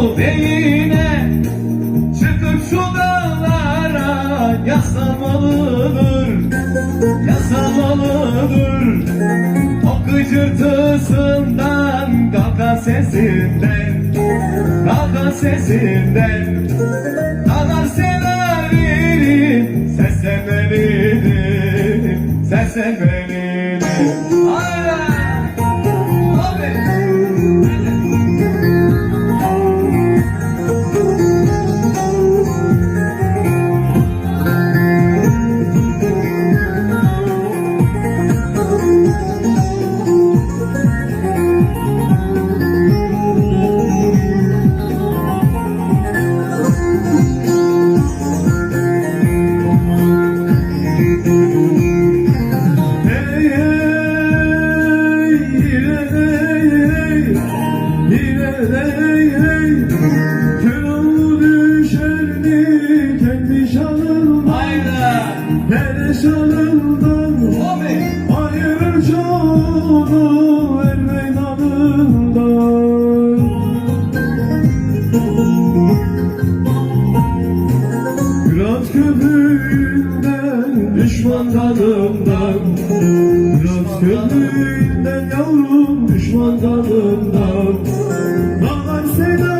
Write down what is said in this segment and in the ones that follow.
Kolu beyine Çıkıp şu dağlara Yaslamalıdır Yaslamalıdır O gıcırtısından Kaka sesinden Kaka sesinden. Dağlar severim Seslenmelidir Seslenmelidir Abi. Ayırır çoğunu er meydanından. Biraz köpüğünden düşman kanımdan Biraz köpüğünden yavrum düşman kanımdan Dağlar seda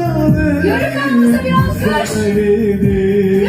Yörük ağzınıza bir alkış. Sevmelidir